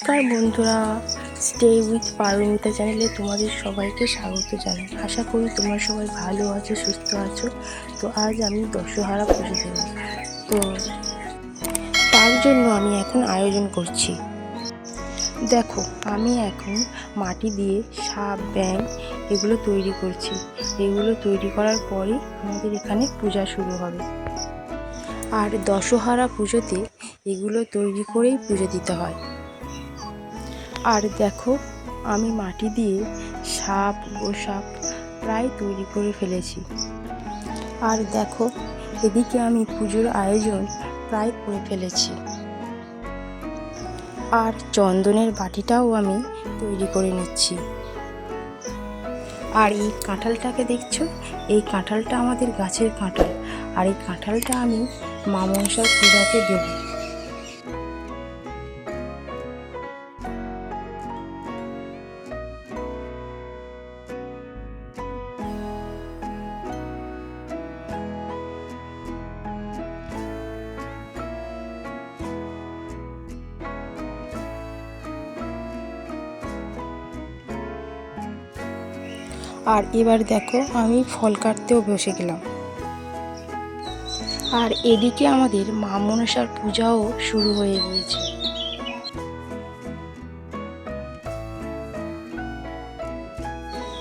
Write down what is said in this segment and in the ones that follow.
বন্ধুরা stay with Paromita চ্যানেলে তোমাদের সবাইকে স্বাগত জানাই। আশা করি তোমরা সবাই ভালো আছো, সুস্থ আছো। তো আজ আমি দশহারা পুজো দেব। তো তার জন্য আমি এখন আয়োজন করছি। দেখো, আমি এখন মাটি দিয়ে সাপ ব্যাং এগুলো তৈরি করছি। এগুলো তৈরি করার পরই আমাদের এখানে পূজা শুরু হবে। আর দশহারা পুজোতে এগুলো তৈরি করেই পুজো দিতে হয়। আর দেখো, আমি মাটি দিয়ে সাপ, গোসাপ প্রায় তৈরি করে ফেলেছি। আর দেখো, এদিকে আমি পুজোর আয়োজন প্রায় করে ফেলেছি। আর চন্দনের বাটিটাও আমি তৈরি করে নিচ্ছি। আর এই কাঁঠালটাকে দেখছ? এই কাঁঠালটা আমাদের গাছের কাঁঠাল। আর এই কাঁঠালটা আমি মা মনসার পূজাতে দেবো। আর এবার দেখো আমি ফল কাটতেও বসে গেলাম। আর এদিকে আমাদের মা মনসার পূজাও শুরু হয়ে গিয়েছে।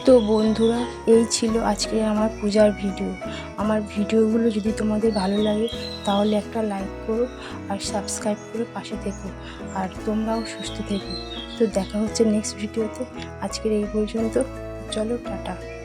তো বন্ধুরা, এই ছিল আজকে আমার পূজার ভিডিও। আমার ভিডিওগুলো যদি তোমাদের ভালো লাগে, তাহলে একটা লাইক করো আর সাবস্ক্রাইব করে পাশে থেকো। আর তোমরাও সুস্থ থেকো। তো দেখা হচ্ছে নেক্সট ভিডিওতে। আজকের এই পর্যন্ত। চলো টাটা।